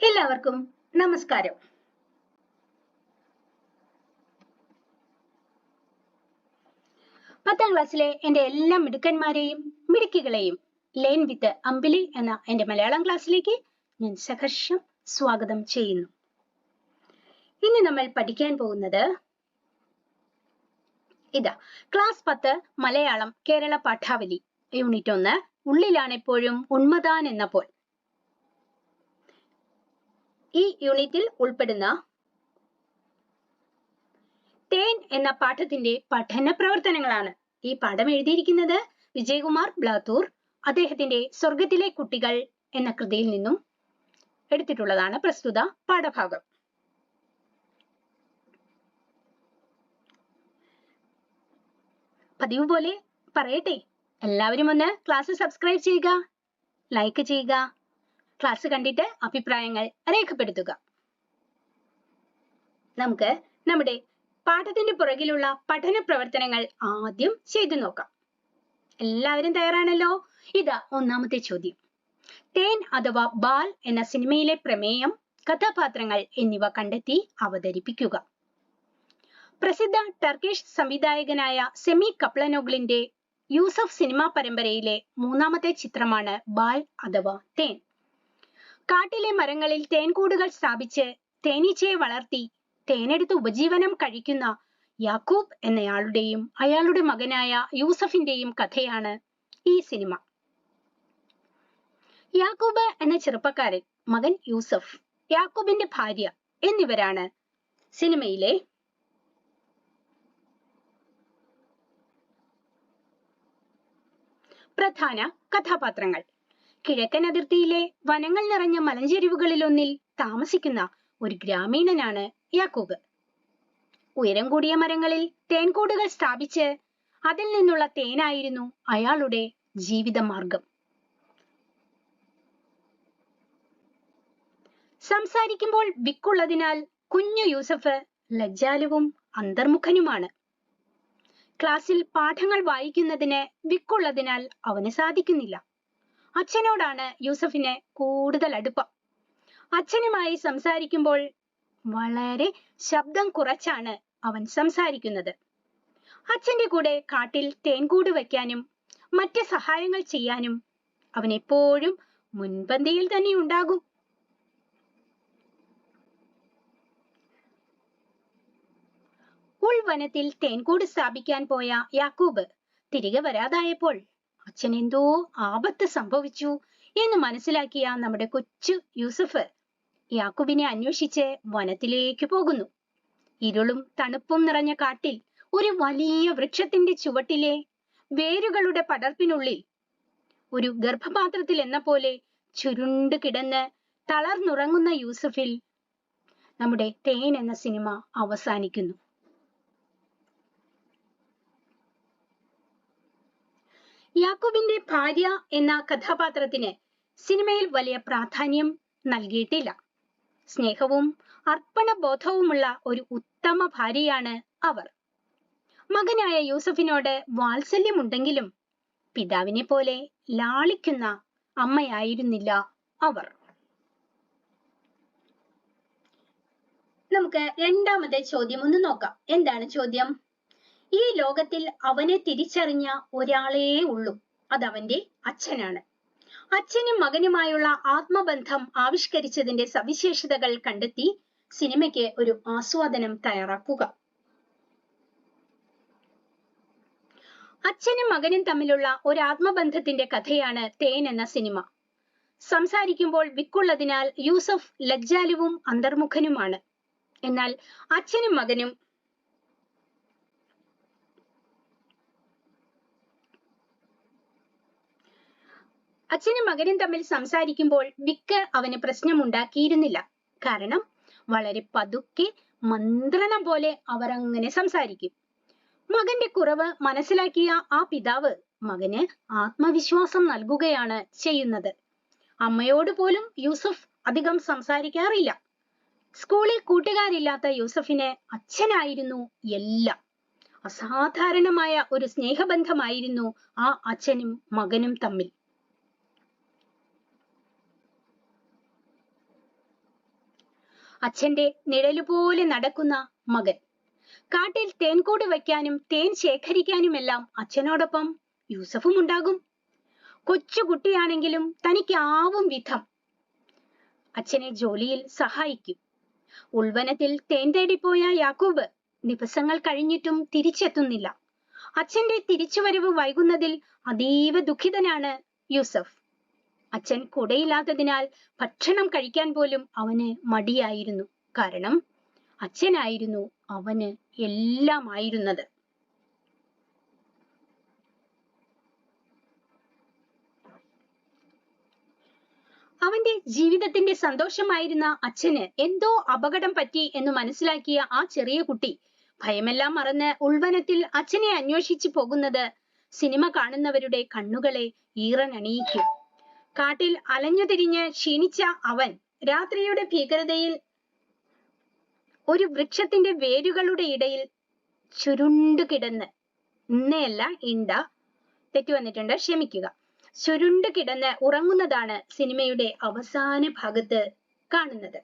എല്ലാവർക്കും നമസ്കാരം. പത്താം ക്ലാസ്സിലെ എന്റെ എല്ലാ മിടുക്കന്മാരെയും മിടുക്കികളെയും ലൈൻ വിത്ത് അമ്പിളി എന്ന എന്റെ മലയാളം ക്ലാസ്സിലേക്ക് ഞാൻ സഹർഷം സ്വാഗതം ചെയ്യുന്നു. ഇന്ന് നമ്മൾ പഠിക്കാൻ പോകുന്നത് ഇതാ ക്ലാസ് പത്ത് മലയാളം കേരള പാഠാവലി. യൂണിറ്റ് ഒന്ന് ഉള്ളിലാണെപ്പോഴും ഉന്മദാൻ എന്ന പോൽ. ഈ യൂണിറ്റിൽ ഉൾപ്പെടുന്ന തേൻ എന്ന പാഠത്തിന്റെ പഠന പ്രവർത്തനങ്ങളാണ്. ഈ പാഠം എഴുതിയിരിക്കുന്നത് വിജയകുമാർ ബ്ലാത്തൂർ. അദ്ദേഹത്തിന്റെ സ്വർഗത്തിലെ കുട്ടികൾ എന്ന കൃതിയിൽ നിന്നും എടുത്തിട്ടുള്ളതാണ് പ്രസ്തുത പാഠഭാഗം. പതിവ് പോലെ പറയട്ടെ. എല്ലാവരും ഒന്ന് ക്ലാസ് സബ്സ്ക്രൈബ് ചെയ്യുക ലൈക്ക് ചെയ്യുക ക്ലാസ് കണ്ടിട്ട് അഭിപ്രായങ്ങൾ രേഖപ്പെടുത്തുക. നമുക്ക് നമ്മുടെ പാഠത്തിന്റെ പുറകിലുള്ള പഠന പ്രവർത്തനങ്ങൾ ആദ്യം ചെയ്തു നോക്കാം. എല്ലാവരും തയ്യാറാണല്ലോ? ഇതാ ഒന്നാമത്തെ ചോദ്യം. തേൻ അഥവാ ബാൽ എന്ന സിനിമയിലെ പ്രമേയം കഥാപാത്രങ്ങൾ എന്നിവ കണ്ടെത്തി അവതരിപ്പിക്കുക. പ്രസിദ്ധ ടർക്കിഷ് സംവിധായകനായ സെമി കപ്ലനോഗ്ലിന്റെ യൂസഫ് സിനിമാ പരമ്പരയിലെ മൂന്നാമത്തെ ചിത്രമാണ് ബാൽ അഥവാ തേൻ. കാട്ടിലെ മരങ്ങളിൽ തേൻകൂടുകൾ സ്ഥാപിച്ച് തേനീച്ചയെ വളർത്തി തേനെടുത്ത് ഉപജീവനം കഴിക്കുന്ന യാക്കൂബ് എന്നയാളുടെയും അയാളുടെ മകനായ യൂസഫിന്റെയും കഥയാണ് ഈ സിനിമ. യാക്കൂബ് എന്ന ചെറുപ്പക്കാരൻ മകൻ യൂസഫ് യാക്കൂബിന്റെ ഭാര്യ എന്നിവരാണ് സിനിമയിലെ പ്രധാന കഥാപാത്രങ്ങൾ. കിഴക്കൻ അതിർത്തിയിലെ വനങ്ങൾ നിറഞ്ഞ മലഞ്ചെരിവുകളിലൊന്നിൽ താമസിക്കുന്ന ഒരു ഗ്രാമീണനാണ് യാക്കൂബ്. ഉയരം കൂടിയ മരങ്ങളിൽ തേൻകൂടുകൾ സ്ഥാപിച്ച് അതിൽ നിന്നുള്ള തേനായിരുന്നു അയാളുടെ ജീവിതമാർഗം. സംസാരിക്കുമ്പോൾ വിക്കുള്ളതിനാൽ കുഞ്ഞു യൂസഫ് ലജ്ജാലുവും അന്തർമുഖനുമാണ്. ക്ലാസ്സിൽ പാഠങ്ങൾ വായിക്കുന്നതിന് വിക്കുള്ളതിനാൽ അവന് സാധിക്കുന്നില്ല. അച്ഛനോടാണ് യൂസഫിന് കൂടുതൽ അടുപ്പം. അച്ഛനുമായി സംസാരിക്കുമ്പോൾ വളരെ ശബ്ദം കുറച്ചാണ് അവൻ സംസാരിക്കുന്നത്. അച്ഛന്റെ കൂടെ കാട്ടിൽ തേൻകൂട് വയ്ക്കാനും മറ്റ് സഹായങ്ങൾ ചെയ്യാനും അവൻ എപ്പോഴും മുൻപന്തിയിൽ തന്നെ ഉണ്ടാകും. ഉൾവനത്തിൽ തേൻകൂട് സ്ഥാപിക്കാൻ പോയ യാക്കൂബ് തിരികെ വരാതായപ്പോൾ അച്ഛൻ എന്തോ ആപത്ത് സംഭവിച്ചു എന്ന് മനസ്സിലാക്കിയ നമ്മുടെ കൊച്ചു യൂസഫ് യാക്കൂബിനെ അന്വേഷിച്ച് വനത്തിലേക്ക് പോകുന്നു. ഇരുളും തണുപ്പും നിറഞ്ഞ കാട്ടിൽ ഒരു വലിയ വൃക്ഷത്തിന്റെ ചുവട്ടിലെ വേരുകളുടെ പടർപ്പിനുള്ളിൽ ഒരു ഗർഭപാത്രത്തിൽ എന്ന പോലെ ചുരുണ്ട് കിടന്ന് തളർന്നുറങ്ങുന്ന യൂസഫിൽ നമ്മുടെ തേൻ എന്ന സിനിമ അവസാനിക്കുന്നു. യാക്കൂബിന്റെ ഭാര്യ എന്ന കഥാപാത്രത്തിന് സിനിമയിൽ വലിയ പ്രാധാന്യം നൽകിയിട്ടില്ല. സ്നേഹവും അർപ്പണബോധവുമുള്ള ഒരു ഉത്തമ ഭാര്യയാണ് അവർ. മകനായ യൂസഫിനോട് വാത്സല്യമുണ്ടെങ്കിലും പിതാവിനെ പോലെ ലാളിക്കുന്ന അമ്മയായിരുന്നില്ല അവർ. നമുക്ക് രണ്ടാമത്തെ ചോദ്യം ഒന്ന് നോക്കാം. എന്താണ് ചോദ്യം? ഈ ലോകത്തിൽ അവനെ തിരിച്ചറിഞ്ഞ ഒരാളേ ഉള്ളൂ. അതവന്റെ അച്ഛനാണ്. അച്ഛനും മകനുമായുള്ള ആത്മബന്ധം ആവിഷ്കരിച്ചതിന്റെ സവിശേഷതകൾ കണ്ടെത്തി സിനിമയ്ക്ക് ഒരു ആസ്വാദനം തയ്യാറാക്കുക. അച്ഛനും മകനും തമ്മിലുള്ള ഒരു ആത്മബന്ധത്തിന്റെ കഥയാണ് തേൻ എന്ന സിനിമ. സംസാരിക്കുമ്പോൾ വിക്കുള്ളതിനാൽ യൂസഫ് ലജ്ജാലുവും അന്തർമുഖനുമാണ്. എന്നാൽ അച്ഛനും മകനും അച്ഛനും മകനും തമ്മിൽ സംസാരിക്കുമ്പോൾ വിക്ക് അവന് പ്രശ്നമുണ്ടാക്കിയിരുന്നില്ല. കാരണം വളരെ പതുക്കെ മന്ത്രണം പോലെ അവർ അങ്ങനെ സംസാരിക്കും. മകന്റെ കുറവ് മനസ്സിലാക്കിയ ആ പിതാവ് മകന് ആത്മവിശ്വാസം നൽകുകയാണ് ചെയ്യുന്നത്. അമ്മയോട് പോലും യൂസഫ് അധികം സംസാരിക്കാറില്ല. സ്കൂളിൽ കൂട്ടുകാരില്ലാത്ത യൂസഫിന് അച്ഛനായിരുന്നു എല്ലാം. അസാധാരണമായ ഒരു സ്നേഹബന്ധമായിരുന്നു ആ അച്ഛനും മകനും തമ്മിൽ. അച്ഛന്റെ നിഴലുപോലെ നടക്കുന്ന മകൻ. കാട്ടിൽ തേൻകൂട് വയ്ക്കാനും തേൻ ശേഖരിക്കാനുമെല്ലാം അച്ഛനോടൊപ്പം യൂസഫും ഉണ്ടാകും. കൊച്ചു കുട്ടിയാണെങ്കിലും തനിക്ക് ആവും വിധം. അച്ഛനെ ജോലിയിൽ സഹായിക്കും. ഉൾവനത്തിൽ തേൻ തേടിപ്പോയ യാക്കൂബ് ദിവസങ്ങൾ കഴിഞ്ഞിട്ടും തിരിച്ചെത്തുന്നില്ല. അച്ഛന്റെ തിരിച്ചുവരവ് വൈകുന്നതിൽ അതീവ ദുഃഖിതനാണ് യൂസഫ്. അച്ഛൻ കുടയില്ലാത്തതിനാൽ ഭക്ഷണം കഴിക്കാൻ പോലും അവന് മടിയായിരുന്നു. കാരണം അച്ഛനായിരുന്നു അവന് എല്ലാമായിരുന്നത്. അവന്റെ ജീവിതത്തിന്റെ സന്തോഷമായിരുന്ന അച്ഛന് എന്തോ അപകടം പറ്റി എന്ന് മനസ്സിലാക്കിയ ആ ചെറിയ കുട്ടി ഭയമെല്ലാം മറന്ന് ഉൾവനത്തിൽ അച്ഛനെ അന്വേഷിച്ചു പോകുന്നത് സിനിമ കാണുന്നവരുടെ കണ്ണുകളെ ഈറനണിയിക്കും. കാട്ടിൽ അലഞ്ഞുതിരിഞ്ഞ് ക്ഷീണിച്ച അവൻ രാത്രിയുടെ ഭീകരതയിൽ ഒരു വൃക്ഷത്തിന്റെ വേരുകളുടെ ഇടയിൽ ചുരുണ്ടു കിടന്ന് ഇന്നയല്ല ഇണ്ട തെറ്റു വന്നിട്ടുണ്ട് ക്ഷമിക്കുക. ചുരുണ്ടു കിടന്ന് ഉറങ്ങുന്നതാണ് സിനിമയുടെ അവസാന ഭാഗത്ത് കാണുന്നത്.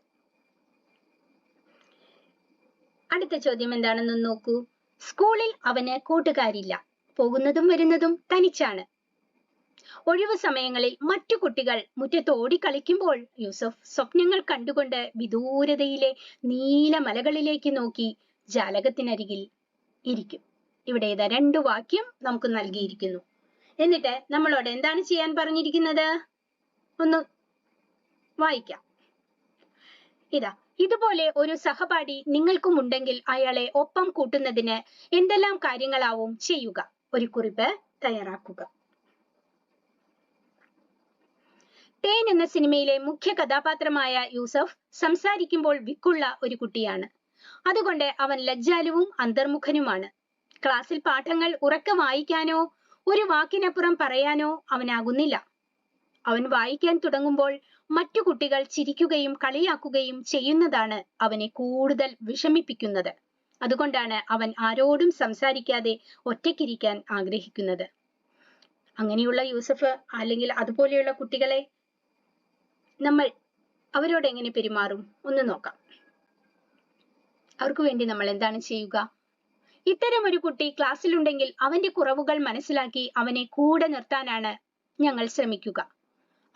അടുത്ത ചോദ്യം എന്താണെന്ന് നോക്കൂ. സ്കൂളിൽ അവന് കൂട്ടുകാരില്ല. പോകുന്നതും വരുന്നതും തനിച്ചാണ്. ഒഴിവു സമയങ്ങളിൽ മറ്റു കുട്ടികൾ മുറ്റത്ത് ഓടിക്കളിക്കുമ്പോൾ യൂസഫ് സ്വപ്നങ്ങൾ കണ്ടുകൊണ്ട് വിദൂരതയിലെ നീല മലകളിലേക്ക് നോക്കി ജാലകത്തിനരികിൽ ഇരിക്കും. ഇവിടെ ഇതാ രണ്ടു വാക്യം നമുക്ക് നൽകിയിരിക്കുന്നു. എന്നിട്ട് നമ്മളോട് എന്താണ് ചെയ്യാൻ പറഞ്ഞിരിക്കുന്നത്? ഒന്ന് വായിക്കാം. ഇതാ ഇതുപോലെ ഒരു സഹപാഠി നിങ്ങൾക്കും ഉണ്ടെങ്കിൽ അയാളെ ഒപ്പം കൂട്ടുന്നതിന് എന്തെല്ലാം കാര്യങ്ങളാവും ചെയ്യുക? ഒരു കുറിപ്പ് തയ്യാറാക്കുക. തേൻ എന്ന സിനിമയിലെ മുഖ്യ കഥാപാത്രമായ യൂസഫ് സംസാരിക്കുമ്പോൾ വിക്കുള്ള ഒരു കുട്ടിയാണ്. അതുകൊണ്ട് അവൻ ലജ്ജാലുവും അന്തർമുഖനുമാണ്. ക്ലാസ്സിൽ പാഠങ്ങൾ ഉറക്കെ വായിക്കാനോ ഒരു വാക്കിനപ്പുറം പറയാനോ അവനാകുന്നില്ല. അവൻ വായിക്കാൻ തുടങ്ങുമ്പോൾ മറ്റു കുട്ടികൾ ചിരിക്കുകയും കളിയാക്കുകയും ചെയ്യുന്നതാണ് അവനെ കൂടുതൽ വിഷമിപ്പിക്കുന്നത്. അതുകൊണ്ടാണ് അവൻ ആരോടും സംസാരിക്കാതെ ഒറ്റയ്ക്കിരിക്കാൻ ആഗ്രഹിക്കുന്നത്. അങ്ങനെയുള്ള യൂസഫ് അല്ലെങ്കിൽ അതുപോലെയുള്ള കുട്ടികളെ നമ്മൾ അവരോട് എങ്ങനെ പെരുമാറും? ഒന്ന് നോക്കാം. അവർക്ക് വേണ്ടി നമ്മൾ എന്താണ് ചെയ്യുക? ഇത്തരം ഒരു കുട്ടി ക്ലാസ്സിലുണ്ടെങ്കിൽ അവന്റെ കുറവുകൾ മനസ്സിലാക്കി അവനെ കൂടെ നിർത്താനാണ് ഞങ്ങൾ ശ്രമിക്കുക.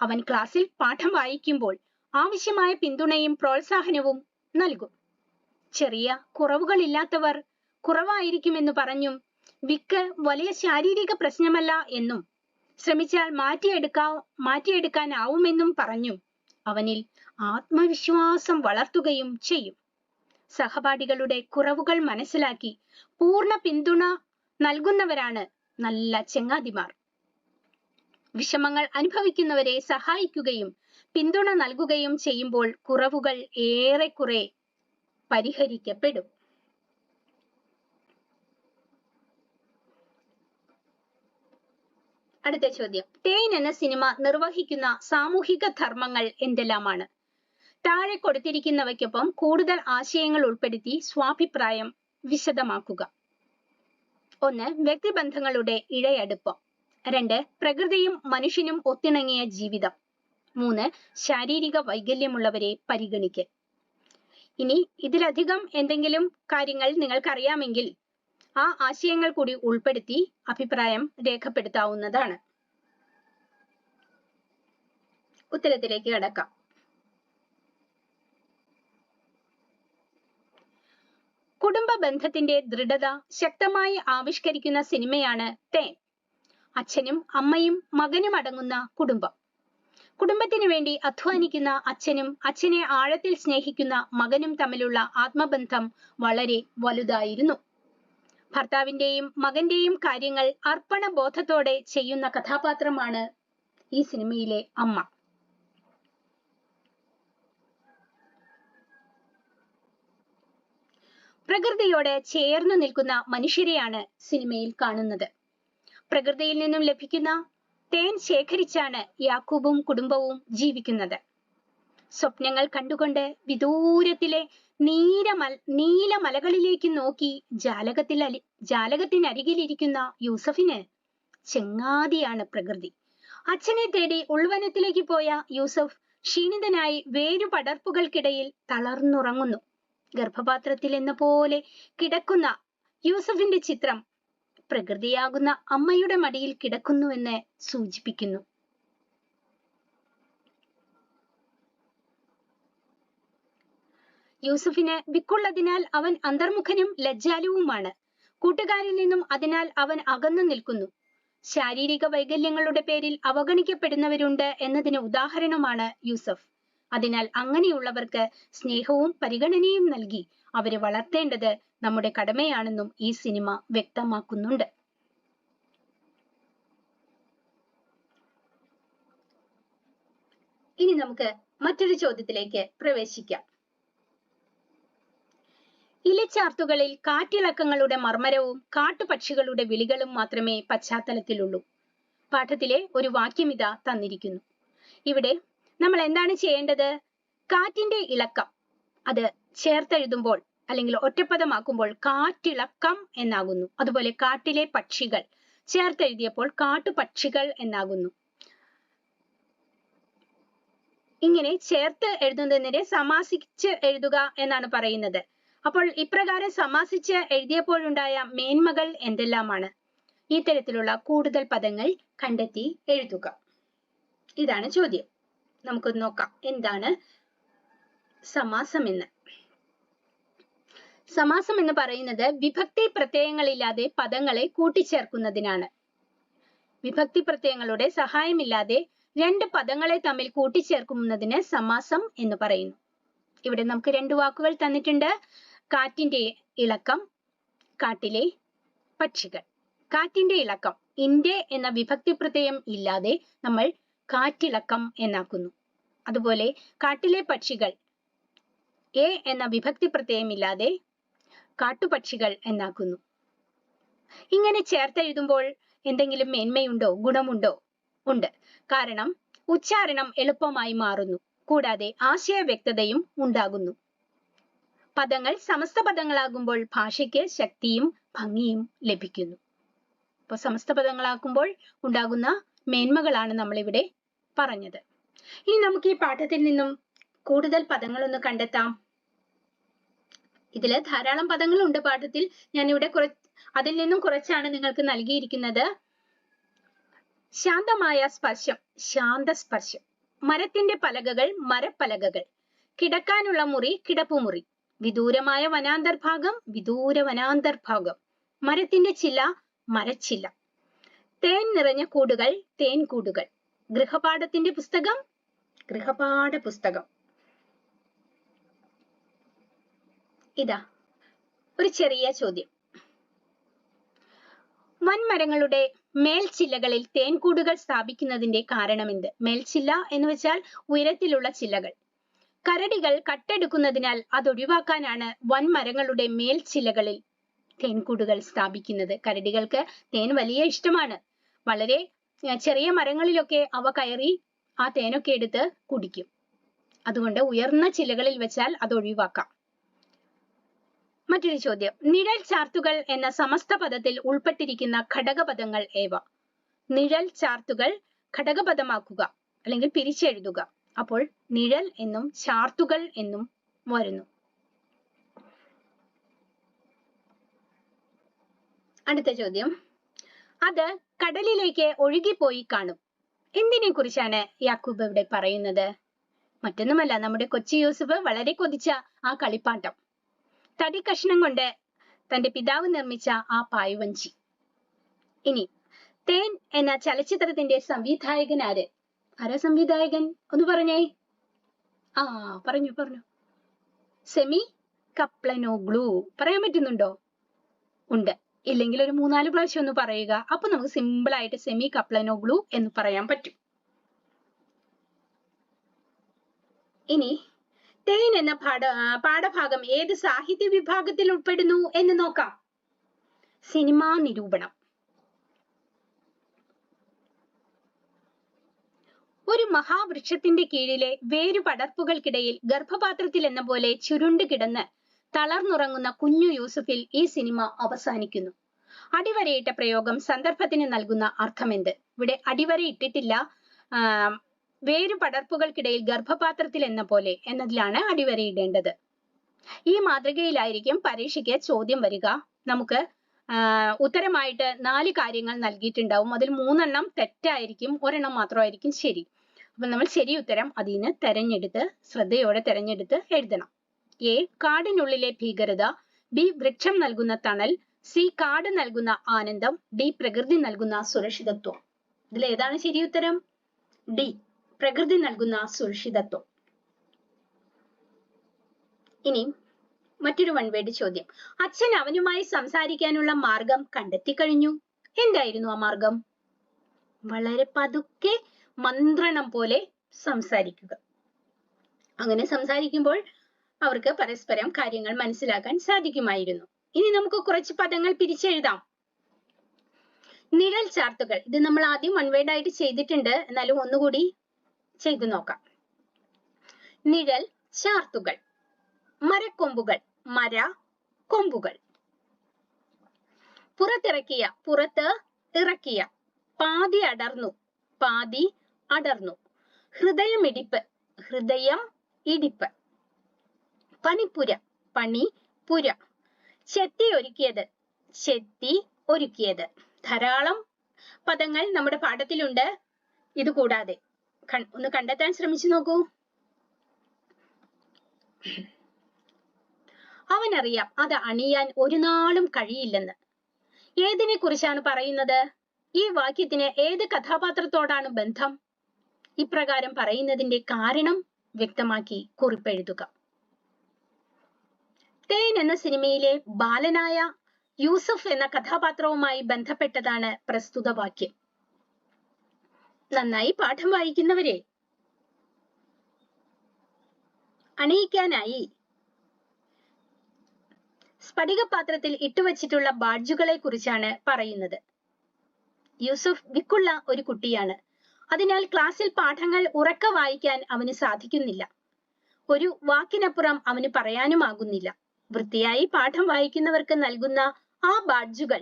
അവൻ ക്ലാസ്സിൽ പാഠം വായിക്കുമ്പോൾ ആവശ്യമായ പിന്തുണയും പ്രോത്സാഹനവും നൽകും. ചെറിയ കുറവുകളില്ലാത്തവർ കുറവായിരിക്കുമെന്ന് പറഞ്ഞും വിക്ക് വലിയ ശാരീരിക പ്രശ്നമല്ല എന്നും ശ്രമിച്ചാൽ മാറ്റിയെടുക്കാ മാറ്റിയെടുക്കാനാവുമെന്നും പറഞ്ഞും അവനിൽ ആത്മവിശ്വാസം വളർത്തുകയും ചെയ്യും. സഹപാഠികളുടെ കുറവുകൾ മനസ്സിലാക്കി പൂർണ പിന്തുണ നൽകുന്നവരാണ് നല്ല ചെങ്ങാതിമാർ. വിഷമങ്ങൾ അനുഭവിക്കുന്നവരെ സഹായിക്കുകയും പിന്തുണ നൽകുകയും ചെയ്യുമ്പോൾ കുറവുകൾ ഏറെക്കുറെ പരിഹരിക്കപ്പെടും. അടുത്ത ചോദ്യം. തേൻ എന്ന സിനിമ നിർവഹിക്കുന്ന സാമൂഹിക ധർമ്മങ്ങൾ എന്തെല്ലാമാണ്? താഴെ കൊടുത്തിരിക്കുന്നവയ്ക്കൊപ്പം കൂടുതൽ ആശയങ്ങൾ ഉൾപ്പെടുത്തി സ്വാഭിപ്രായം വിശദമാക്കുക. ഒന്ന് വ്യക്തിബന്ധങ്ങളുടെ ഇഴയടുപ്പം. രണ്ട് പ്രകൃതിയും മനുഷ്യനും ഒത്തിണങ്ങിയ ജീവിതം. മൂന്ന് ശാരീരിക വൈകല്യമുള്ളവരെ പരിഗണിക്കൽ. ഇനി ഇതിലധികം എന്തെങ്കിലും കാര്യങ്ങൾ നിങ്ങൾക്കറിയാമെങ്കിൽ ആ ആശയങ്ങൾ കൂടി ഉൾപ്പെടുത്തി അഭിപ്രായം രേഖപ്പെടുത്താവുന്നതാണ്. ഉത്തരത്തിലേക്ക് കടക്കാം. കുടുംബ ബന്ധത്തിന്റെ ദൃഢത ശക്തമായി ആവിഷ്കരിക്കുന്ന സിനിമയാണ് തേൻ. അച്ഛനും അമ്മയും മകനും അടങ്ങുന്ന കുടുംബം. കുടുംബത്തിന് വേണ്ടി അധ്വാനിക്കുന്ന അച്ഛനും അച്ഛനെ ആഴത്തിൽ സ്നേഹിക്കുന്ന മകനും തമ്മിലുള്ള ആത്മബന്ധം വളരെ വലുതായിരുന്നു. ഭർത്താവിന്റെയും മകന്റെയും കാര്യങ്ങൾ അർപ്പണ ബോധത്തോടെ ചെയ്യുന്ന കഥാപാത്രമാണ് ഈ സിനിമയിലെ അമ്മ. പ്രകൃതിയോട് ചേർന്നു നിൽക്കുന്ന മനുഷ്യരെയാണ് സിനിമയിൽ കാണുന്നത്. പ്രകൃതിയിൽ നിന്നും ലഭിക്കുന്ന തേൻ ശേഖരിച്ചാണ് യാക്കൂബും കുടുംബവും ജീവിക്കുന്നത്. സ്വപ്നങ്ങൾ കണ്ടുകൊണ്ട് വിദൂരത്തിലെ നീലമൽ നീലമലകളിലേക്ക് നോക്കി ജാലകത്തിൽ അലി ജാലകത്തിനരികിലിരിക്കുന്ന യൂസഫിന് ചെങ്ങാതിയാണ് പ്രകൃതി. അച്ഛനെ തേടി ഉൾവനത്തിലേക്ക് പോയ യൂസഫ് ക്ഷീണിതനായി വേരു പടർപ്പുകൾക്കിടയിൽ തളർന്നുറങ്ങുന്നു. ഗർഭപാത്രത്തിൽ എന്ന പോലെ കിടക്കുന്ന യൂസഫിന്റെ ചിത്രം പ്രകൃതിയാകുന്ന അമ്മയുടെ മടിയിൽ കിടക്കുന്നുവെന്ന് സൂചിപ്പിക്കുന്നു. യൂസഫിന് വിക്കുള്ളതിനാൽ അവൻ അന്തർമുഖനും ലജ്ജാലുവുമാണ്. കൂട്ടുകാരിൽ നിന്നും അതിനാൽ അവൻ അകന്നു നിൽക്കുന്നു. ശാരീരിക വൈകല്യങ്ങളുടെ പേരിൽ അവഗണിക്കപ്പെടുന്നവരുണ്ട് എന്നതിന് ഉദാഹരണമാണ് യൂസഫ്. അതിനാൽ അങ്ങനെയുള്ളവർക്ക് സ്നേഹവും പരിഗണനയും നൽകി അവരെ വളർത്തേണ്ടത് നമ്മുടെ കടമയാണെന്നും ഈ സിനിമ വ്യക്തമാക്കുന്നുണ്ട്. ഇനി നമുക്ക് മറ്റൊരു ചോദ്യത്തിലേക്ക് പ്രവേശിക്കാം. ഇലച്ചാർത്തുകളിൽ കാറ്റിളക്കങ്ങളുടെ മർമ്മരവും കാട്ടുപക്ഷികളുടെ വിളികളും മാത്രമേ പശ്ചാത്തലത്തിലുള്ളൂ. പാഠത്തിലെ ഒരു വാക്യം ഇതാ തന്നിരിക്കുന്നു. ഇവിടെ നമ്മൾ എന്താണ് ചെയ്യേണ്ടത്? കാറ്റിന്റെ ഇളക്കം. അത് ചേർത്തെഴുതുമ്പോൾ അല്ലെങ്കിൽ ഒറ്റപ്പദമാക്കുമ്പോൾ കാറ്റിളക്കം എന്നാകുന്നു. അതുപോലെ കാട്ടിലെ പക്ഷികൾ ചേർത്തെഴുതിയപ്പോൾ കാട്ടുപക്ഷികൾ എന്നാകുന്നു. ഇങ്ങനെ ചേർത്ത് എഴുതുന്നതിനെ സമാസിച്ച് എഴുതുക എന്നാണ് പറയുന്നത്. അപ്പോൾ ഇപ്രകാരം സമാസിച്ച് എഴുതിയപ്പോഴുണ്ടായ മേന്മകൾ എന്തെല്ലാമാണ്? ഈ തരത്തിലുള്ള കൂടുതൽ പദങ്ങൾ കണ്ടെത്തി എഴുതുക. ഇതാണ് ചോദ്യം. നമുക്ക് നോക്കാം. എന്താണ് സമാസം എന്ന്? സമാസം എന്ന് പറയുന്നത് വിഭക്തി പ്രത്യയങ്ങളില്ലാതെ പദങ്ങളെ കൂട്ടിച്ചേർക്കുന്നതിനാണ്. വിഭക്തി പ്രത്യയങ്ങളുടെ സഹായമില്ലാതെ രണ്ട് പദങ്ങളെ തമ്മിൽ കൂട്ടിച്ചേർക്കുന്നതിന് സമാസം എന്ന് പറയുന്നു. ഇവിടെ നമുക്ക് രണ്ട് വാക്കുകൾ തന്നിട്ടുണ്ട്. കാറ്റിന്റെ ഇളക്കം കാട്ടിലെ പക്ഷികൾ. കാറ്റിന്റെ ഇളക്കം ഇന്റെ എന്ന വിഭക്തി പ്രത്യയം ഇല്ലാതെ നമ്മൾ കാറ്റിളക്കം എന്നാക്കുന്നു. അതുപോലെ കാട്ടിലെ പക്ഷികൾ എ എന്ന വിഭക്തി പ്രത്യയം ഇല്ലാതെ കാട്ടുപക്ഷികൾ എന്നാക്കുന്നു. ഇങ്ങനെ ചേർത്തെഴുതുമ്പോൾ എന്തെങ്കിലും മേന്മയുണ്ടോ ഗുണമുണ്ടോ? ഉണ്ട്. കാരണം ഉച്ചാരണം എളുപ്പമായി മാറുന്നു. കൂടാതെ ആശയ വ്യക്തതയും ഉണ്ടാകുന്നു. പദങ്ങൾ സമസ്ത പദങ്ങളാകുമ്പോൾ ഭാഷയ്ക്ക് ശക്തിയും ഭംഗിയും ലഭിക്കുന്നു. അപ്പൊ സമസ്ത പദങ്ങളാക്കുമ്പോൾ ഉണ്ടാകുന്ന മേന്മകളാണ് നമ്മൾ ഇവിടെ പറഞ്ഞത്. ഇനി നമുക്ക് ഈ പാഠത്തിൽ നിന്നും കൂടുതൽ പദങ്ങളൊന്ന് കണ്ടെത്താം. ഇതിൽ ധാരാളം പദങ്ങളുണ്ട് പാഠത്തിൽ. ഞാൻ ഇവിടെ കുറ അതിൽ നിന്നും കുറച്ചാണ് നിങ്ങൾക്ക് നൽകിയിരിക്കുന്നത്. ശാന്തമായ സ്പർശം ശാന്ത സ്പർശം. മരത്തിന്റെ പലകകൾ മരപ്പലകകൾ. കിടക്കാനുള്ള മുറി കിടപ്പുമുറി. വിദൂരമായ വനാന്തർഭാഗം വിദൂര വനാന്തർഭാഗം. മരത്തിന്റെ ചില മരച്ചില്ല തേൻ നിറഞ്ഞ കൂടുകൾ തേൻ കൂടുകൾ. ഗൃഹപാഠത്തിന്റെ പുസ്തകം ഗൃഹപാഠ പുസ്തകം. ഇതാ ഒരു ചെറിയ ചോദ്യം. വൻമരങ്ങളുടെ മേൽച്ചില്ലകളിൽ തേൻകൂടുകൾ സ്ഥാപിക്കുന്നതിന്റെ കാരണമെന്ത്? മേൽച്ചില്ല എന്ന് വെച്ചാൽ ഉയരത്തിലുള്ള ചില്ലകൾ. കരടികൾ കട്ടെടുക്കുന്നതിനാൽ അതൊഴിവാക്കാനാണ് വൻമരങ്ങളുടെ മേൽച്ചില്ലകളിൽ തേൻകൂടുകൾ സ്ഥാപിക്കുന്നത്. കരടികൾക്ക് തേൻ വലിയ ഇഷ്ടമാണ്. വളരെ ചെറിയ മരങ്ങളിലൊക്കെ അവ കയറി ആ തേനൊക്കെ എടുത്ത് കുടിക്കും. അതുകൊണ്ട് ഉയർന്ന ചില്ലകളിൽ വെച്ചാൽ അത് ഒഴിവാക്കാം മറ്റൊരു ചോദ്യം. നിഴൽ ചാർത്തുകൾ എന്ന സമസ്ത പദത്തിൽ ഉൾപ്പെട്ടിരിക്കുന്ന ഘടകപദങ്ങൾ ഏവ? നിഴൽ ചാർത്തുകൾ ഘടകപദമാക്കുക അല്ലെങ്കിൽ പിരിച്ചെഴുതുക. അപ്പോൾ നിഴൽ എന്നും ചാർത്തുകൾ എന്നും വരുന്നു. അടുത്ത ചോദ്യം. അത് കടലിലേക്ക് ഒഴുകിപ്പോയി കാണും. എന്തിനെ കുറിച്ചാണ് യാക്കൂബ് ഇവിടെ പറയുന്നത്? മറ്റൊന്നുമല്ല നമ്മുടെ കൊച്ചി യൂസഫ് വളരെ കൊതിച്ച ആ കളിപ്പാട്ടം. തടി കഷ്ണം കൊണ്ട് തന്റെ പിതാവ് നിർമ്മിച്ച ആ പായ്വഞ്ചി ഇനി തേൻ എന്ന ചലച്ചിത്രത്തിന്റെ സംവിധായകൻ ആര്? ആരാ സംവിധായകൻ ഒന്ന് പറഞ്ഞേ. ആ പറഞ്ഞു പറഞ്ഞു. സെമി കപ്ലനോഗ്ലു പറയാൻ പറ്റുന്നുണ്ടോ? ഉണ്ട്. ഇല്ലെങ്കിൽ ഒരു മൂന്നാൽ പ്രാവശ്യം ഒന്ന് പറയുക. അപ്പൊ നമുക്ക് സിമ്പിൾ ആയിട്ട് സെമി കപ്ലനോഗ്ലു എന്ന് പറയാൻ പറ്റും. ഇനി തേൻ എന്ന പാഠ പാഠഭാഗം ഏത് സാഹിത്യ വിഭാഗത്തിൽ ഉൾപ്പെടുന്നു എന്ന് നോക്കാം. സിനിമാ നിരൂപണം. ഒരു മഹാവൃക്ഷത്തിന്റെ കീഴിലെ വേരുപടർപ്പുകൾക്കിടയിൽ ഗർഭപാത്രത്തിൽ എന്ന പോലെ ചുരുണ്ടു കിടന്ന് തളർന്നുറങ്ങുന്ന കുഞ്ഞു യൂസഫിൽ ഈ സിനിമ അവസാനിക്കുന്നു. അടിവരയിട്ട പ്രയോഗം സന്ദർഭത്തിന് നൽകുന്ന അർത്ഥമെന്ത്? ഇവിടെ അടിവരയിട്ടിട്ടില്ല ഇട്ടിട്ടില്ല. ആ, വേരു പടർപ്പുകൾക്കിടയിൽ ഗർഭപാത്രത്തിൽ എന്ന പോലെ എന്നതിലാണ് അടിവരയിടേണ്ടത് ഈ മാതൃകയിലായിരിക്കും പരീക്ഷയ്ക്ക് ചോദ്യം വരിക. നമുക്ക് ഉത്തരമായിട്ട് നാല് കാര്യങ്ങൾ നൽകിയിട്ടുണ്ടാവും. അതിൽ മൂന്നെണ്ണം തെറ്റായിരിക്കും ഒരെണ്ണം മാത്രമായിരിക്കും ശരി. അപ്പൊ നമ്മൾ ശരി ഉത്തരം അതിന് തെരഞ്ഞെടുത്ത് ശ്രദ്ധയോടെ തെരഞ്ഞെടുത്ത് എഴുതണം. എ കാടിനുള്ളിലെ ഭീകരത. ബി വൃക്ഷം നൽകുന്ന തണൽ. സി കാട് നൽകുന്ന ആനന്ദം. ഡി പ്രകൃതി നൽകുന്ന സുരക്ഷിതത്വം. ഇതിൽ ഏതാണ് ശരി ഉത്തരം? ഡി പ്രകൃതി നൽകുന്ന സുരക്ഷിതത്വം. ഇനി മറ്റൊരു വൺ വേഡ് ചോദ്യം. അച്ഛൻ അവനുമായി സംസാരിക്കാനുള്ള മാർഗം കണ്ടെത്തി കഴിഞ്ഞു. എന്തായിരുന്നു ആ മാർഗം? വളരെ പതുക്കെ മന്ത്രണം പോലെ സംസാരിക്കുക. അങ്ങനെ സംസാരിക്കുമ്പോൾ അവർക്ക് പരസ്പരം കാര്യങ്ങൾ മനസ്സിലാക്കാൻ സാധിക്കുമായിരുന്നു. ഇനി നമുക്ക് കുറച്ച് പദങ്ങൾ പിരിച്ചെഴുതാം. നിഴൽ ചാർത്തുകൾ. ഇത് നമ്മൾ ആദ്യം വൺവേഡ് ആയിട്ട് ചെയ്തിട്ടുണ്ട്. എന്നാലും ഒന്നുകൂടി ചെയ്തു നോക്കാം. നിഴൽ ചാർത്തുകൾ. മരക്കൊമ്പുകൾ. മര കൊമ്പുകൾ. പുറത്തിറക്കിയ പുറത്ത് ഇറക്കിയ. പാതി അടർന്നു. പാതി അടർന്നു. ഹൃദയം ഇടിപ്പ്. ഹൃദയം ഇടിപ്പ് പണിപ്പുര. പണി പുര ചെത്തി ഒരുക്കിയത് ചെത്തി ഒരുക്കിയത്. ധാരാളം പദങ്ങൾ നമ്മുടെ പാഠത്തിലുണ്ട്. ഇത് കൂടാതെ ഒന്ന് കണ്ടെത്താൻ ശ്രമിച്ചു നോക്കൂ. അവനറിയാം അത് അണിയാൻ ഒരു നാളും കഴിയില്ലെന്ന്. ഏതിനെ കുറിച്ചാണ് പറയുന്നത്? ഈ വാക്യത്തിന് ഏത് കഥാപാത്രത്തോടാണ് ബന്ധം? ഇപ്രകാരം പറയുന്നതിന്റെ കാരണം വ്യക്തമാക്കി കുറിപ്പെഴുതുക. തേൻ എന്ന സിനിമയിലെ ബാലനായ യൂസഫ് എന്ന കഥാപാത്രവുമായി ബന്ധപ്പെട്ടതാണ് പ്രസ്തുത വാക്യം. നന്നായി പാഠം വായിക്കുന്നവരെ അണിയിക്കാനായി സ്ഫടിക പാത്രത്തിൽ ഇട്ടുവച്ചിട്ടുള്ള ബാഡ്ജുകളെ കുറിച്ചാണ് പറയുന്നത്. യൂസഫ് വിക്കുള്ള ഒരു കുട്ടിയാണ്. അതിനാൽ ക്ലാസ്സിൽ പാഠങ്ങൾ ഉറക്കെ വായിക്കാൻ അവന് സാധിക്കുന്നില്ല. ഒരു വാക്കിനപ്പുറം അവന് പറയാനുമാകുന്നില്ല. വൃത്തിയായി പാഠം വായിക്കുന്നവർക്ക് നൽകുന്ന ആ ബാഡ്ജുകൾ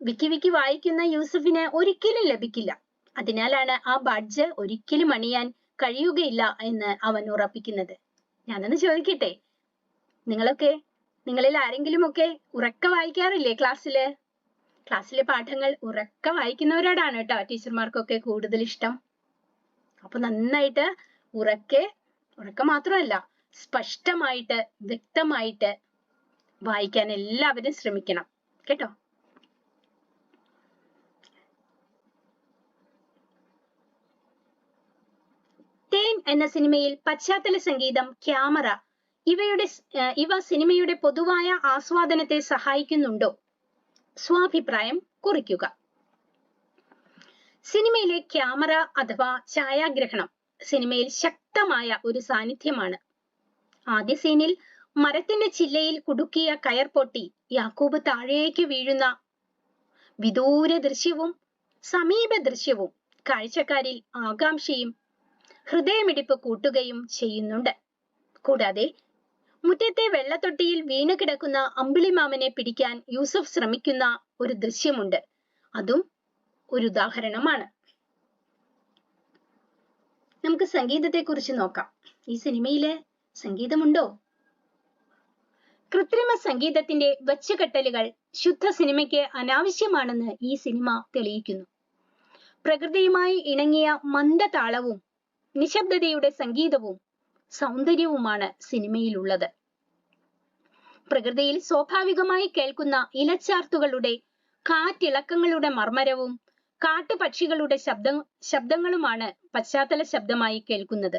വിക്കി വിക്കി വായിക്കുന്ന യൂസഫിന് ഒരിക്കലും ലഭിക്കില്ല. അതിനാലാണ് ആ ബാഡ്ജ് ഒരിക്കലും അണിയാൻ കഴിയുകയില്ല എന്ന് അവൻ ഉറപ്പിക്കുന്നത്. ഞാനൊന്ന് ചോദിക്കട്ടെ? നിങ്ങളൊക്കെ നിങ്ങളിൽ ആരെങ്കിലും ഒക്കെ ഉറക്ക വായിക്കാറില്ലേ ക്ലാസ്സിൽ? ക്ലാസ്സിലെ പാഠങ്ങൾ ഉറക്ക വായിക്കുന്നവരോടാണ് കേട്ടോ ടീച്ചർമാർക്കൊക്കെ കൂടുതൽ ഇഷ്ടം. അപ്പൊ നന്നായിട്ട് ഉറക്കെ ഉറക്ക മാത്രമല്ല സ്പഷ്ടമായിട്ട് വ്യക്തമായിട്ട് വായിക്കാൻ എല്ലാവരും ശ്രമിക്കണം. കേട്ടോ? തേൻ എന്ന സിനിമയിൽ പശ്ചാത്തല സംഗീതം ക്യാമറ ഇവയുടെ ഇവ സിനിമയുടെ പൊതുവായ ആസ്വാദനത്തെ സഹായിക്കുന്നുണ്ടോ? സ്വാഭിപ്രായം കുറിക്കുക. സിനിമയിലെ ക്യാമറ അഥവാ ഛായാഗ്രഹണം സിനിമയിൽ ശക്തമായ ഒരു സാന്നിധ്യമാണ്. ആദ്യ സീനിൽ മരത്തിന്റെ ചില്ലയിൽ കുടുക്കിയ കയർ പൊട്ടി യാക്കൂബ് താഴേക്ക് വീഴുന്ന വിദൂര ദൃശ്യവും സമീപ ദൃശ്യവും കാഴ്ചക്കാരിൽ ആകാംക്ഷയും ഹൃദയമിടിപ്പ് കൂട്ടുകയും ചെയ്യുന്നുണ്ട്. കൂടാതെ മുറ്റത്തെ വെള്ളത്തൊട്ടിയിൽ വീണു കിടക്കുന്ന അമ്പിളിമാമനെ പിടിക്കാൻ യൂസഫ് ശ്രമിക്കുന്ന ഒരു ദൃശ്യമുണ്ട്. അതും ഒരു ഉദാഹരണമാണ്. നമുക്ക് സംഗീതത്തെ കുറിച്ച് നോക്കാം. ഈ സിനിമയിലെ സംഗീതമുണ്ടോ? കൃത്രിമ സംഗീതത്തിന്റെ വച്ചുകെട്ടലുകൾ ശുദ്ധ സിനിമയ്ക്ക് അനാവശ്യമാണെന്ന് ഈ സിനിമ തെളിയിക്കുന്നു. പ്രകൃതിയുമായി ഇണങ്ങിയ മന്ദ താളവും നിശബ്ദതയുടെ സംഗീതവും സൗന്ദര്യവുമാണ് സിനിമയിലുള്ളത്. പ്രകൃതിയിൽ സ്വാഭാവികമായി കേൾക്കുന്ന ഇലച്ചാർത്തുകളുടെ കാറ്റിളക്കങ്ങളുടെ മർമ്മരവും കാട്ടുപക്ഷികളുടെ ശബ്ദ ശബ്ദങ്ങളുമാണ് പശ്ചാത്തല ശബ്ദമായി കേൾക്കുന്നത്.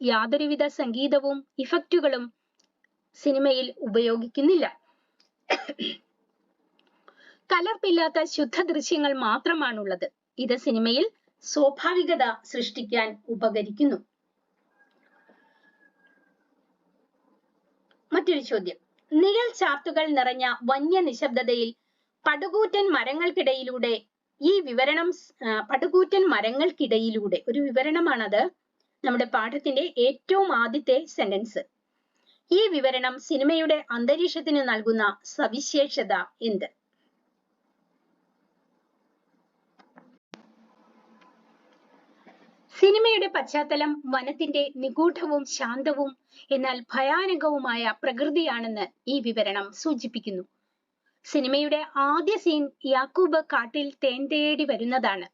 യാതൊരുവിധ സംഗീതവും ഇഫക്റ്റുകളും സിനിമയിൽ ഉപയോഗിക്കുന്നില്ല. കലർപ്പില്ലാത്ത ശുദ്ധ ദൃശ്യങ്ങൾ മാത്രമാണുള്ളത്. ഇത് സിനിമയിൽ സ്വാഭാവികത സൃഷ്ടിക്കാൻ ഉപകരിക്കുന്നു. മറ്റൊരു ചോദ്യം. നിഴൽ ചാർത്തുകൾ നിറഞ്ഞ വന്യ നിശബ്ദതയിൽ പടുകൂറ്റൻ മരങ്ങൾക്കിടയിലൂടെ ഈ വിവരണം പടുകൂറ്റൻ മരങ്ങൾക്കിടയിലൂടെ ഒരു വിവരണമാണത് നമ്മുടെ പാഠത്തിന്റെ ഏറ്റവും ആദ്യത്തെ സെന്റൻസ് ഈ വിവരണം സിനിമയുടെ അന്തരീക്ഷത്തിന് നൽകുന്ന സവിശേഷത എന്ത്? സിനിമയുടെ പശ്ചാത്തലം വനത്തിന്റെ നിഗൂഢവും ശാന്തവും എന്നാൽ ഭയാനകവുമായ പ്രകൃതിയാണെന്ന് ഈ വിവരണം സൂചിപ്പിക്കുന്നു. സിനിമയുടെ ആദ്യ സീൻ യാക്കൂബ് കാട്ടിൽ തേൻ തേടി വരുന്നതാണ്.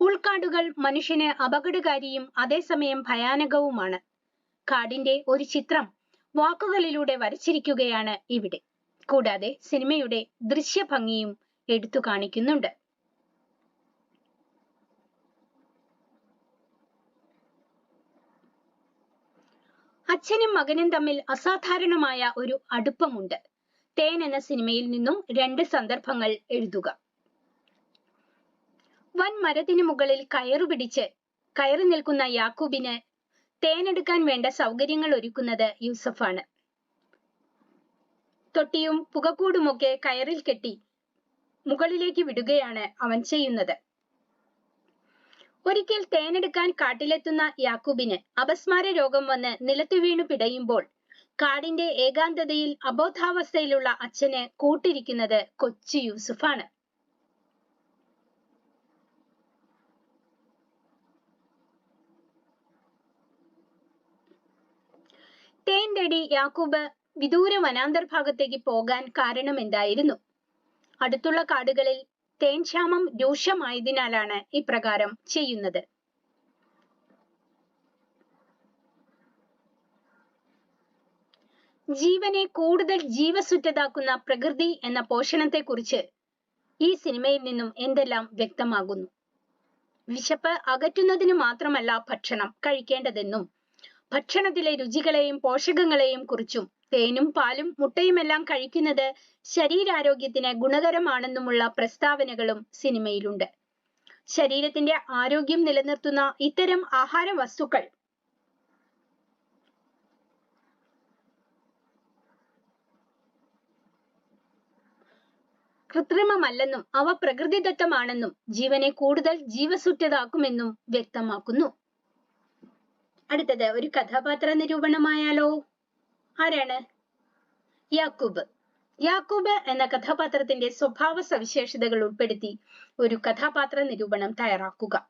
ഉൾക്കാടുകൾ മനുഷ്യന് അപകടകാരിയും അതേസമയം ഭയാനകവുമാണ്. കാടിന്റെ ഒരു ചിത്രം വാക്കുകളിലൂടെ വരച്ചിരിക്കുകയാണ് ഇവിടെ. കൂടാതെ സിനിമയുടെ ദൃശ്യഭംഗിയും എടുത്തു കാണിക്കുന്നുണ്ട്. അച്ഛനും മകനും തമ്മിൽ അസാധാരണമായ ഒരു അടുപ്പമുണ്ട്. തേൻ എന്ന സിനിമയിൽ നിന്നും രണ്ട് സന്ദർഭങ്ങൾ എഴുതുക. വൻ മരത്തിന് മുകളിൽ കയറു പിടിച്ച് കയറി നിൽക്കുന്ന യാക്കൂബിന് തേനെടുക്കാൻ വേണ്ട സൗകര്യങ്ങൾ ഒരുക്കുന്നത് യൂസഫാണ്. തൊട്ടിയും പുകക്കൂടുമൊക്കെ കയറിൽ കെട്ടി മുകളിലേക്ക് വിടുകയാണ് അവൻ ചെയ്യുന്നത്. ഒരിക്കൽ തേനെടുക്കാൻ കാട്ടിലെത്തുന്ന യാക്കൂബിന് അപസ്മാര രോഗം വന്ന് നിലത്തു വീണു പിടയുമ്പോൾ കാടിന്റെ ഏകാന്തതയിൽ അബോധാവസ്ഥയിലുള്ള അച്ഛന് കൂട്ടിരിക്കുന്നത് കൊച്ചു യൂസുഫാണ്. തേൻ തേടി യാക്കൂബ് വിദൂര വനാന്തർ ഭാഗത്തേക്ക് പോകാൻ കാരണം എന്തായിരുന്നു അടുത്തുള്ള കാടുകളിൽ തേൻ ക്ഷാമം രൂക്ഷമായതിനാലാണ് ഇപ്രകാരം ചെയ്യുന്നത്. ജീവനെ കൂടുതൽ ജീവസുറ്റതാക്കുന്ന പ്രകൃതി എന്ന പോഷണത്തെ കുറിച്ച് ഈ സിനിമയിൽ നിന്നും എന്തെല്ലാം വ്യക്തമാകുന്നു? വിശപ്പ് അകറ്റുന്നതിന് മാത്രമല്ല ഭക്ഷണം കഴിക്കേണ്ടതെന്നും ഭക്ഷണത്തിലെ രുചികളെയും പോഷകങ്ങളെയും കുറിച്ചും തേനും പാലും മുട്ടയുമെല്ലാം കഴിക്കുന്നത് ശരീരാരോഗ്യത്തിന് ഗുണകരമാണെന്നുമുള്ള പ്രസ്താവനകളും സിനിമയിലുണ്ട്. ശരീരത്തിന്റെ ആരോഗ്യം നിലനിർത്തുന്ന ഇത്തരം ആഹാര വസ്തുക്കൾ കൃത്രിമമല്ലെന്നും അവ പ്രകൃതിദത്തമാണെന്നും ജീവനെ കൂടുതൽ ജീവസുറ്റതാക്കുമെന്നും വ്യക്തമാക്കുന്നു. അടുത്തത് ഒരു കഥാപാത്ര നിരൂപണമായാലോ? ആരാണ്? യാക്കൂബ്. യാക്കൂബ് എന്ന കഥാപാത്രത്തിന്റെ സ്വഭാവ സവിശേഷതകൾ ഉൾപ്പെടുത്തി ഒരു കഥാപാത്ര നിരൂപണം തയ്യാറാക്കുക.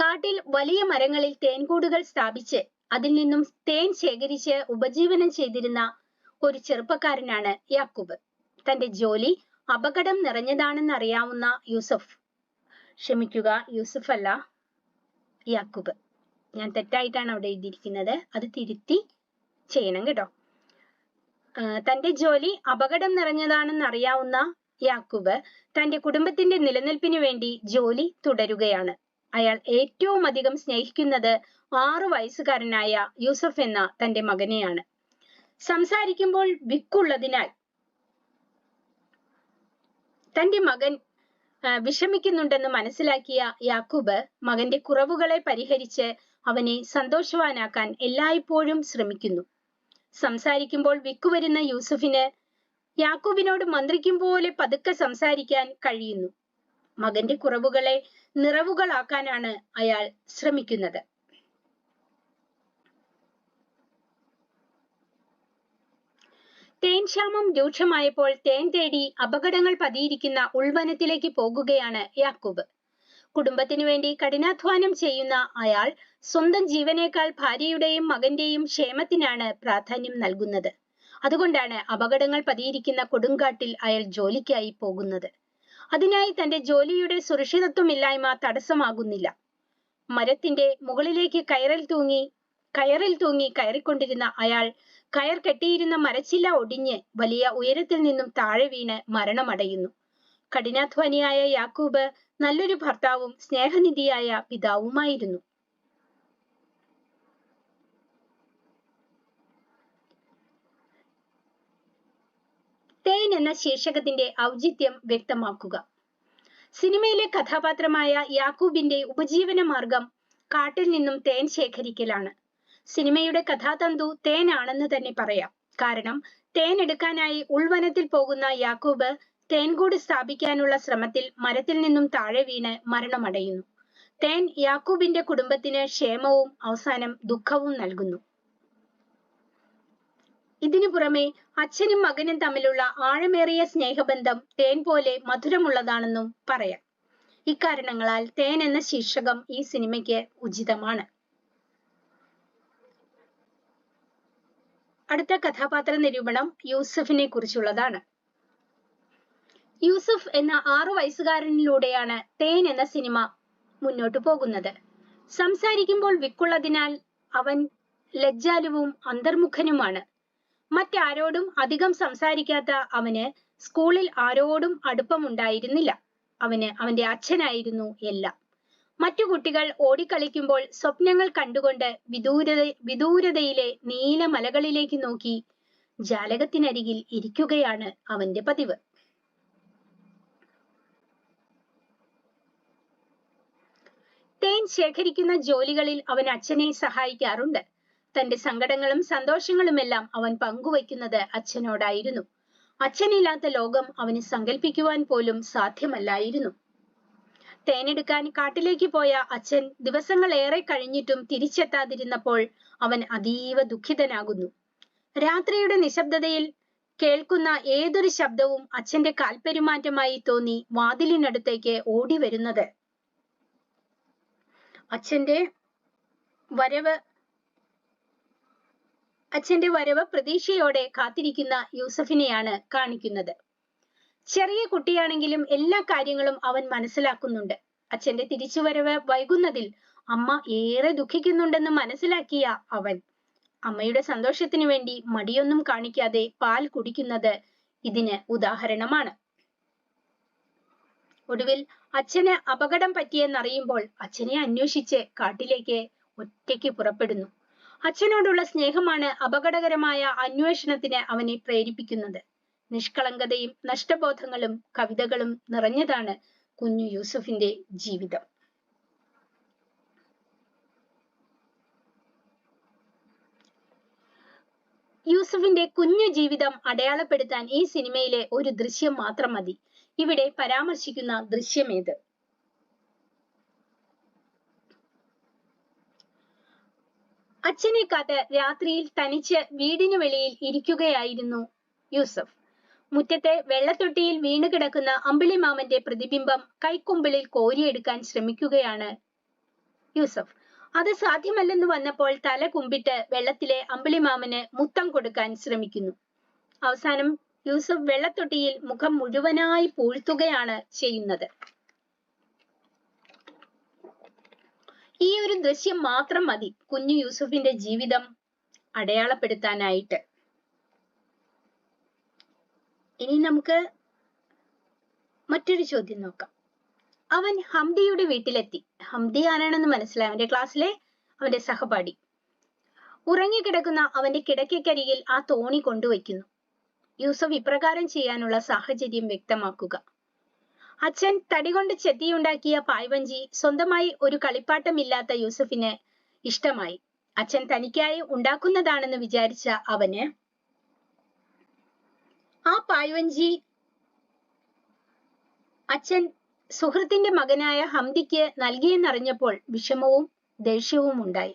കാട്ടിൽ വലിയ മരങ്ങളിൽ തേൻകൂടുകൾ സ്ഥാപിച്ച് അതിൽ നിന്നും തേൻ ശേഖരിച്ച് ഉപജീവനം ചെയ്തിരുന്ന ഒരു ചെറുപ്പക്കാരനാണ് യാക്കൂബ്. തന്റെ ജോലി അപകടം നിറഞ്ഞതാണെന്ന് അറിയാവുന്ന യൂസഫ്. ക്ഷമിക്കുക യൂസഫ് അല്ല യാക്കൂബ്. ഞാൻ തെറ്റായിട്ടാണ് അവിടെ എഴുതിയിരിക്കുന്നത്. അത് തിരുത്തി ചെയ്യണം കേട്ടോ. തന്റെ ജോലി അപകടം നിറഞ്ഞതാണെന്ന് അറിയാവുന്ന യാക്കൂബ് തന്റെ കുടുംബത്തിന്റെ നിലനിൽപ്പിന് വേണ്ടി ജോലി തുടരുകയാണ്. അയാൾ ഏറ്റവും അധികം സ്നേഹിക്കുന്നത് ആറു വയസ്സുകാരനായ യൂസഫ് എന്ന തന്റെ മകനെയാണ്. സംസാരിക്കുമ്പോൾ വിക്കുള്ളതിനാൽ തന്റെ മകൻ വിഷമിക്കുന്നുണ്ടെന്ന് മനസ്സിലാക്കിയ യാക്കൂബ് മകന്റെ കുറവുകളെ പരിഹരിച്ച് അവനെ സന്തോഷവാനാക്കാൻ എല്ലായ്പ്പോഴും ശ്രമിക്കുന്നു. സംസാരിക്കുമ്പോൾ വിക്കുവരുന്ന യൂസുഫിന് യാക്കൂബിനോട് മന്ത്രിക്കും പോലെ പതുക്കെ സംസാരിക്കാൻ കഴിയുന്നു. മകന്റെ കുറവുകളെ നിറവുകളാക്കാനാണ് അയാൾ ശ്രമിക്കുന്നത്. തേൻ ക്ഷാമം രൂക്ഷമായപ്പോൾ തേൻ തേടി അപകടങ്ങൾ പതിയിരിക്കുന്ന ഉൾവനത്തിലേക്ക് പോകുകയാണ് യാക്കൂബ്. കുടുംബത്തിനു വേണ്ടി കഠിനാധ്വാനം ചെയ്യുന്ന അയാൾ സ്വന്തം ജീവനേക്കാൾ ഭാര്യയുടെയും മകന്റെയും ക്ഷേമത്തിനാണ് പ്രാധാന്യം നൽകുന്നത്. അതുകൊണ്ടാണ് അപകടങ്ങൾ പതിയിരിക്കുന്ന കൊടുങ്കാട്ടിൽ അയാൾ ജോലിക്കായി പോകുന്നത്. അതിനായി തന്റെ ജോലിയുടെ സുരക്ഷിതത്വമില്ലായ്മ തടസ്സമാകുന്നില്ല. മരത്തിന്റെ മുകളിലേക്ക് കയറിൽ തൂങ്ങി കയറിൽ തൂങ്ങി കയറിക്കൊണ്ടിരുന്ന അയാൾ കയർ കെട്ടിയിരുന്ന മരച്ചില്ല ഒടിഞ്ഞ് വലിയ ഉയരത്തിൽ നിന്നും താഴെ വീണ് മരണമടയുന്നു. കഠിനാധ്വാനിയായ യാക്കൂബ് നല്ലൊരു ഭർത്താവും സ്നേഹനിധിയായ പിതാവുമായിരുന്നു. തേൻ എന്ന ശീർഷകത്തിന്റെ ഔചിത്യം വ്യക്തമാക്കുക. സിനിമയിലെ കഥാപാത്രമായ യാക്കൂബിന്റെ ഉപജീവന മാർഗം കാട്ടിൽ നിന്നും തേൻ ശേഖരിക്കലാണ്. സിനിമയുടെ കഥാതന്തു തേൻ ആണെന്ന് തന്നെ പറയാം. കാരണം തേൻ എടുക്കാനായി ഉൾവനത്തിൽ പോകുന്ന യാക്കൂബ് തേൻകൂട് സ്ഥാപിക്കാനുള്ള ശ്രമത്തിൽ മരത്തിൽ നിന്നും താഴെ വീണ് മരണമടയുന്നു. തേൻ യാക്കൂബിന്റെ കുടുംബത്തിന് ക്ഷേമവും അവസാനം ദുഃഖവും നൽകുന്നു. ഇതിനു പുറമെ അച്ഛനും മകനും തമ്മിലുള്ള ആഴമേറിയ സ്നേഹബന്ധം തേൻ പോലെ മധുരമുള്ളതാണെന്നും പറയാം. ഇക്കാരണങ്ങളാൽ തേൻ എന്ന ശീർഷകം ഈ സിനിമയ്ക്ക് ഉചിതമാണ്. അടുത്ത കഥാപാത്ര നിരൂപണം യൂസഫിനെ കുറിച്ചുള്ളതാണ്. യൂസഫ് എന്ന ആറു വയസ്സുകാരനിലൂടെയാണ് തേൻ എന്ന സിനിമ മുന്നോട്ട് പോകുന്നത്. സംസാരിക്കുമ്പോൾ വിക്കുള്ളതിനാൽ അവൻ ലജ്ജാലുവും അന്തർമുഖനുമാണ്. മറ്റാരോടും അധികം സംസാരിക്കാത്ത അവന് സ്കൂളിൽ ആരോടും അടുപ്പമുണ്ടായിരുന്നില്ല. അവന് അവന്റെ അച്ഛനായിരുന്നു എല്ലാം. മറ്റു കുട്ടികൾ ഓടിക്കളിക്കുമ്പോൾ സ്വപ്നങ്ങൾ കണ്ടുകൊണ്ട് വിദൂരത വിദൂരതയിലെ നീല മലകളിലേക്ക് നോക്കി ജാലകത്തിനരികിൽ ഇരിക്കുകയാണ് അവന്റെ പതിവ്. തേൻ ശേഖരിക്കുന്ന ജോലികളിൽ അവൻ അച്ഛനെ സഹായിക്കാറുണ്ട്. തന്റെ സങ്കടങ്ങളും സന്തോഷങ്ങളുമെല്ലാം അവൻ പങ്കുവയ്ക്കുന്നത് അച്ഛനോടായിരുന്നു. അച്ഛനില്ലാത്ത ലോകം അവന് സങ്കല്പിക്കുവാൻ പോലും സാധ്യമല്ലായിരുന്നു. തേനെടുക്കാൻ കാട്ടിലേക്ക് പോയ അച്ഛൻ ദിവസങ്ങൾ ഏറെ കഴിഞ്ഞിട്ടും തിരിച്ചെത്താതിരുന്നപ്പോൾ അവൻ അതീവ ദുഃഖിതനാകുന്നു. രാത്രിയുടെ നിശബ്ദതയിൽ കേൾക്കുന്ന ഏതൊരു ശബ്ദവും അച്ഛന്റെ കാൽപെരുമാറ്റമായി തോന്നി വാതിലിനടുത്തേക്ക് ഓടി വരുന്നത് അച്ഛന്റെ വരവ് അച്ഛന്റെ വരവ് പ്രതീക്ഷയോടെ കാത്തിരിക്കുന്ന യൂസഫിനെയാണ് കാണിക്കുന്നത്. ചെറിയ കുട്ടിയാണെങ്കിലും എല്ലാ കാര്യങ്ങളും അവൻ മനസ്സിലാക്കുന്നുണ്ട്. അച്ഛന്റെ തിരിച്ചുവരവ് വൈകുന്നതിൽ അമ്മ ഏറെ ദുഃഖിക്കുന്നുണ്ടെന്ന് മനസ്സിലാക്കിയ അവൻ അമ്മയുടെ സന്തോഷത്തിനു വേണ്ടി മടിയൊന്നും കാണിക്കാതെ പാൽ കുടിക്കുന്നത് ഇതിന് ഉദാഹരണമാണ്. ഒടുവിൽ അച്ഛന് അപകടം പറ്റിയെന്നറിയുമ്പോൾ അച്ഛനെ അന്വേഷിച്ച് കാട്ടിലേക്ക് ഒറ്റയ്ക്ക് പുറപ്പെടുന്നു. അച്ഛനോടുള്ള സ്നേഹമാണ് അപകടകരമായ അന്വേഷണത്തിന് അവനെ പ്രേരിപ്പിക്കുന്നത്. നിഷ്കളങ്കതയും നഷ്ടബോധങ്ങളും കവിതകളും നിറഞ്ഞതാണ് കുഞ്ഞു യൂസഫിന്റെ ജീവിതം. യൂസഫിന്റെ കുഞ്ഞു ജീവിതം അടയാളപ്പെടുത്താൻ ഈ സിനിമയിലെ ഒരു ദൃശ്യം മാത്രം മതി. ഇവിടെ പരാമർശിക്കുന്ന ദൃശ്യം ദൃശ്യമേത്? അച്ഛനെ കാത്ത് രാത്രിയിൽ തനിച്ച് വീടിനു വെളിയിൽ ഇരിക്കുകയായിരുന്നു യൂസഫ്. മുറ്റത്തെ വെള്ളത്തൊട്ടിയിൽ വീണു കിടക്കുന്ന അമ്പിളി മാമന്റെ പ്രതിബിംബം കൈക്കുമ്പിളിൽ കോരിയെടുക്കാൻ ശ്രമിക്കുകയാണ് യൂസഫ്. അത് സാധ്യമല്ലെന്ന് വന്നപ്പോൾ തല കുമ്പിട്ട് വെള്ളത്തിലെ അമ്പിളി മാമന് മുത്തം കൊടുക്കാൻ ശ്രമിക്കുന്നു. അവസാനം യൂസഫ് വെള്ളത്തൊട്ടിയിൽ മുഖം മുഴുവനായി പൂഴ്ത്തുകയാണ് ചെയ്യുന്നത്. ഈ ഒരു ദൃശ്യം മാത്രം മതി കുഞ്ഞു യൂസഫിന്റെ ജീവിതം അടയാളപ്പെടുത്താനായിട്ട്. ഇനി നമുക്ക് മറ്റൊരു ചോദ്യം നോക്കാം. അവൻ ഹംദിയുടെ വീട്ടിലെത്തി. ഹംദി ആരാണെന്ന് മനസ്സിലായി. അവന്റെ ക്ലാസ്സിലെ അവന്റെ സഹപാഠി. ഉറങ്ങിക്കിടക്കുന്ന അവന്റെ കിടക്കക്കരികിൽ ആ തോണി കൊണ്ടുവയ്ക്കുന്നു. യൂസഫ് ഇപ്രകാരം ചെയ്യാനുള്ള സാഹചര്യം വ്യക്തമാക്കുക. അച്ഛൻ തടികൊണ്ട് ചെത്തിയുണ്ടാക്കിയ പായ്വഞ്ചി സ്വന്തമായി ഒരു കളിപ്പാട്ടമില്ലാത്ത യൂസഫിന് ഇഷ്ടമായി. അച്ഛൻ തനിക്കായി ഉണ്ടാക്കുന്നതാണെന്ന് വിചാരിച്ച അവന് ആ പായ്വഞ്ചി അച്ഛൻ സുഹൃത്തിന്റെ മകനായ ഹംദിക്ക് നൽകിയെന്നറിഞ്ഞപ്പോൾ വിഷമവും ദേഷ്യവും ഉണ്ടായി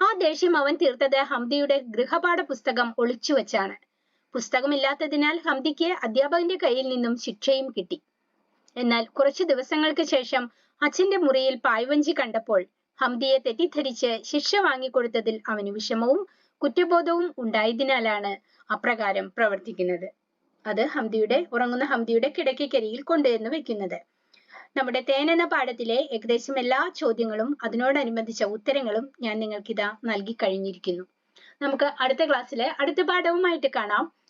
ആ ദേഷ്യം അവൻ തീർത്തത് ഹംദിയുടെ ഗൃഹപാഠ പുസ്തകം ഒളിച്ചു വച്ചാണ് പുസ്തകമില്ലാത്തതിനാൽ ഹംദിക്ക് അധ്യാപകന്റെ കയ്യിൽ നിന്നും ശിക്ഷയും കിട്ടി. എന്നാൽ കുറച്ചു ദിവസങ്ങൾക്ക് ശേഷം അച്ഛന്റെ മുറിയിൽ പായ്വഞ്ചി കണ്ടപ്പോൾ ഹംദിയെ തെറ്റിദ്ധരിച്ച് ശിക്ഷ വാങ്ങിക്കൊടുത്തതിൽ അവന് വിഷമവും കുറ്റബോധവും ഉണ്ടായതിനാലാണ് അപ്രകാരം പ്രവർത്തിക്കുന്നത്. അത് ഹംദിയുടെ ഉറങ്ങുന്ന ഹംദിയുടെ കിടക്കക്കരിയിൽ കൊണ്ടുവന്ന് വെക്കുന്നത്. നമ്മുടെ തേൻ എന്ന പാഠത്തിലെ ഏകദേശം എല്ലാ ചോദ്യങ്ങളും അതിനോടനുബന്ധിച്ച ഉത്തരങ്ങളും ഞാൻ നിങ്ങൾക്കിതാ നൽകി കഴിഞ്ഞിരിക്കുന്നു. നമുക്ക് അടുത്ത ക്ലാസ്സിലെ അടുത്ത പാഠവുമായിട്ട് കാണാം.